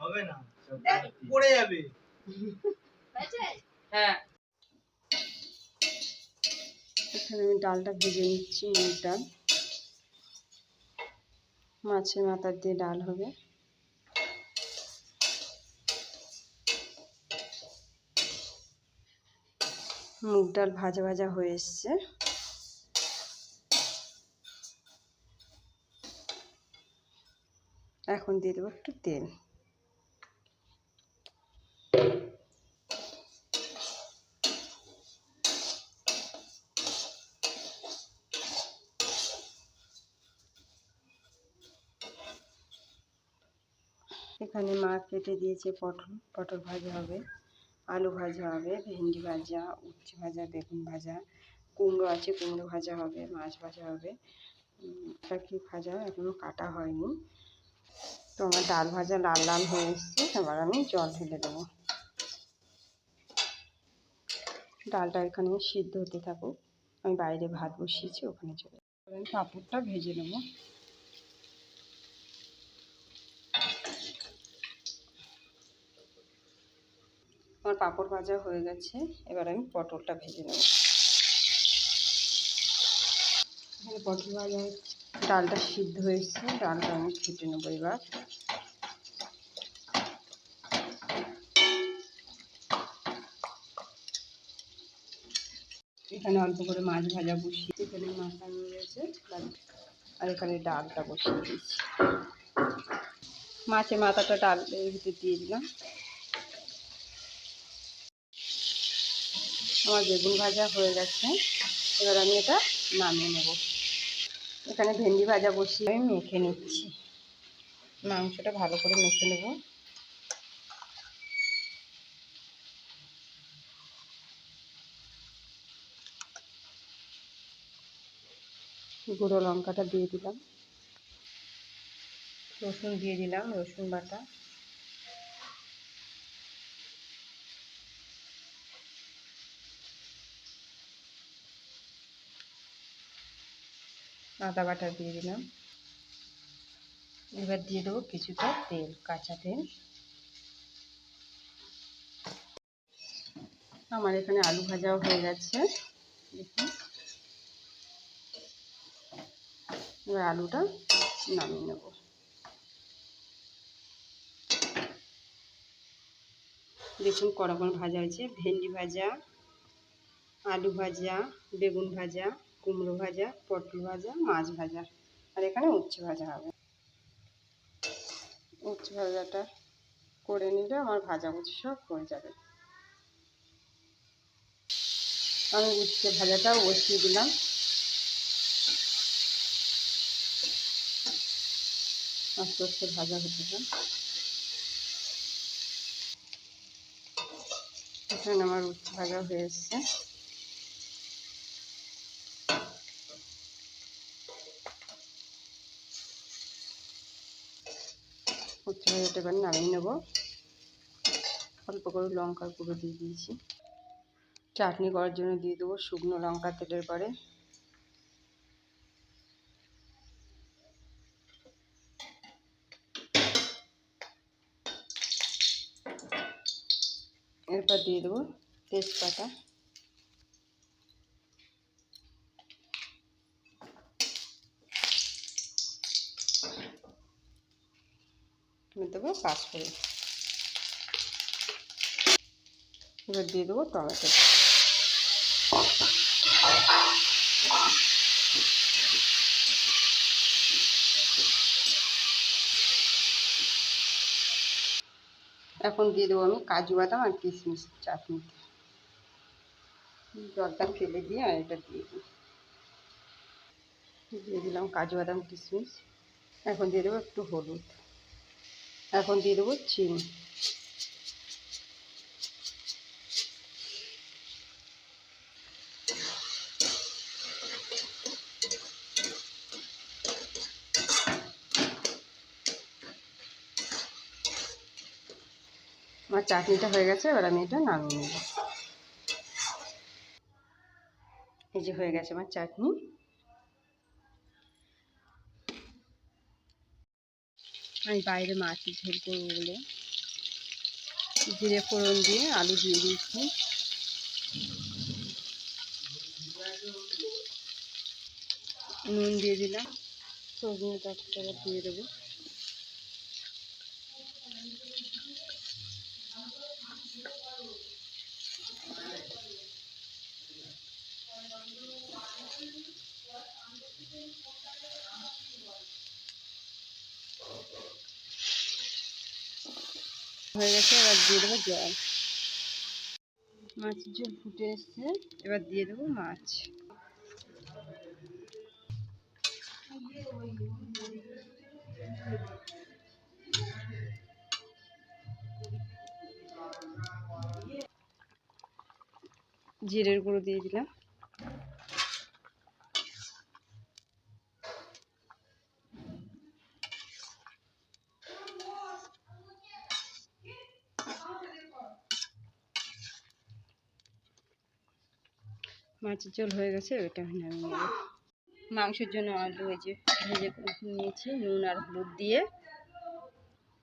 হবে না পড়ে যাবে। হ্যাঁ। এখানে আমি ডালটা ভেজে নিচ্ছি মুগ ডাল। মাছের মাথা দিয়ে ডাল হবে। মুগ ডাল ভাজা ভাজা হয়ে এসছে। এখন দিয়ে দেবো একটু তেল। এখানে মা কেটে দিয়েছে পটল। পটল ভাজা হবে আলু ভাজা হবে ভেন্ডি ভাজা উচ্ছে ভাজা বেগুন ভাজা কুমড়ো আছে কুমড়ো ভাজা হবে মাছ ভাজা হবে। উম, কি ভাজা? এখনও কাটা হয়নি। তো আমার ডাল ভাজা লাল লাল হয়ে এসছে, এবার আমি জল ঢেলে দেবো। ডালটা এখানে সিদ্ধ হতে থাকুক, আমি বাইরে ভাত বসিয়েছি, ওখানে চলে আমি পাঁপড়টা ভেজে নেব। আমার পাঁপড় ভাজা হয়ে গেছে, এবার আমি পটলটা ভেজে নেব। এখানে পটল ভাজা হচ্ছে ডালটা সিদ্ধ হয়েছে, ডালটা আমি ফেটে নেব এবার। এখানে অল্প করে মাছ ভাজা বসিয়ে এখানে মাথা নিয়ে গেছে আর এখানে ডালটা বসিয়ে দিয়েছি। মাছের মাথাটা ডালের ভিতরে দিয়ে দিলাম। আমার বেগুন ভাজা হয়ে গেছে, এবার আমি এটা নামিয়ে নেব। এখানে ভেন্ডি ভাজা বসিয়ে আমি মেখে নিচ্ছি। মাংসটা ভালো করে মেখে নেব। গুঁড়ো লঙ্কাটা দিয়ে দিলাম। রসুন দিয়ে দিলাম, রসুন বাটা। আদা বাটা দিয়ে দিলাম। এবার দিয়ে দেবো কিছুটা তেল, কাঁচা তেল। আমার এখানে আলু ভাজাও হয়ে গেছে। দেখুন। এবার আলুটা নামিয়ে নেব। দেখুন কড়া ভাজা হয়েছে, ভেন্ডি ভাজা, আলু ভাজা, বেগুন ভাজা। কুমড়ো ভাজা, পটল ভাজা, মাছ ভাজা। আর এখানে উচ্ছে ভাজা হবে। উচ্ছে ভাজাটা করে নিলে আমার ভাজা ভাজাভুজি সব হয়ে যাবে। আমি উচ্ছে ভাজাটাও বসিয়ে দিলাম। আস্তে আস্তে ভাজা হতে এখানে আমার উচ্ছে ভাজা হয়ে এসছে। উচ্ছে ভাজাটা এবার নামিয়ে নেব। অল্প করে লঙ্কার গুঁড়ো দিয়ে দিয়েছি। চাটনি করার জন্য দিয়ে দেবো শুকনো লঙ্কা তেলের পরে। এরপর দিয়ে দেবো তেজপাতা। দেবো পাঁচফোড়ন এবার দিয়ে দেবো টমেটো। এখন দিয়ে দেবো আমি কাজু বাদাম আর কিশমিশ চাটনিতে জলটা ফেলে দিয়ে আর এটা দিয়ে দিই দিয়ে দিলাম কাজু বাদাম, কিশমিশ। এখন দিয়ে দেবো একটু হলুদ। এখন দিয়ে দেবো চিনি। আমার চাটনিটা হয়ে গেছে, এবার আমি এটা নামিয়ে নেব। এই যে হয়ে গেছে আমার চাটনি। আমি বাইরে মাটি ঝোল করব বলে। জিরে ফোড়ন দিয়ে আলু দিয়ে দিয়েছি। নুন দিয়ে দিলাম। সজনে ডাঁটাটা দিয়ে দেবো। হয়ে গেছে, এবার দিয়ে দেবো জল। মাছের ঝোল ফুটে এসছে, এবার দিয়ে দেবো মাছ। জিরের গুঁড়ো দিয়ে দিলাম। মাছের ঝোল হয়ে গেছে, ওইটা নামিয়ে মাংসের জন্য আলু এই যে ভেজে নিয়েছি, নুন আর হলুদ দিয়ে।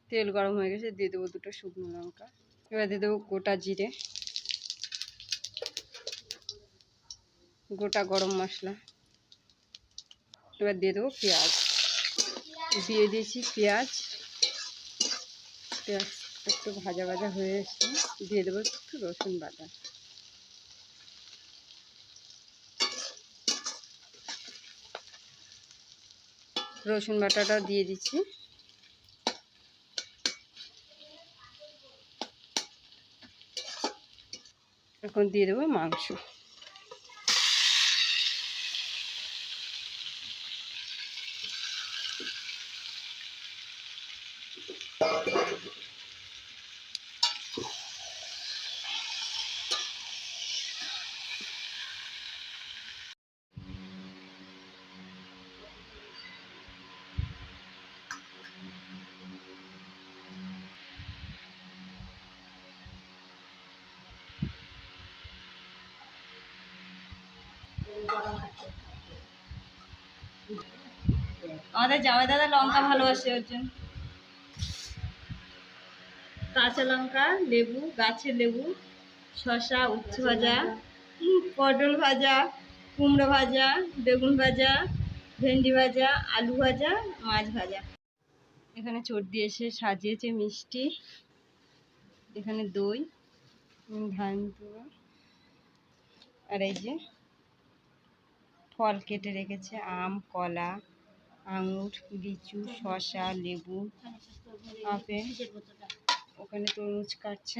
তেল গরম হয়ে গেছে, দিয়ে দেবো দুটো শুকনো লঙ্কা। এবার দিয়ে দেবো গোটা জিরে। গোটা গরম মশলা। এবার দিয়ে দেবো পেঁয়াজ। দিয়ে দিয়েছি পেঁয়াজ। পেঁয়াজ একটু ভাজা ভাজা হয়ে এসছে। দিয়ে দেবো একটু রসুন বাটা। রসুন বাটাটা দিয়ে দিচ্ছি। এখন দিয়ে দেবো মাংস। আমাদের জামাই দাদা লঙ্কা ভালোবাসে ওর জন্য। কাঁচা লঙ্কা, লেবু, গাছের লেবু, শসা, উচ্ছে ভাজা পটল ভাজা, কুমড়ো ভাজা, বেগুন ভাজা, ভেন্ডি ভাজা, আলু ভাজা, মাছ ভাজা। এখানে চোট দিয়ে এসে সাজিয়েছে মিষ্টি। এখানে দই ধান তুলো আর এই যে ফল কেটে রেখেছে আম, কলা। আঙুর লিচু শসা লেবু আপেল। ওখানে তরমুজ কাটছে।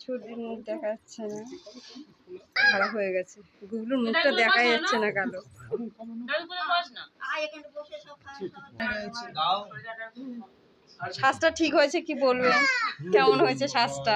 ছুটির মুখ দেখা যাচ্ছে না। খারাপ হয়ে গেছে। গুগলুর মুখটা দেখা যাচ্ছে না কালো। শ্বাসটা ঠিক হয়েছে কি বলবেন? কেমন হয়েছে শ্বাসটা?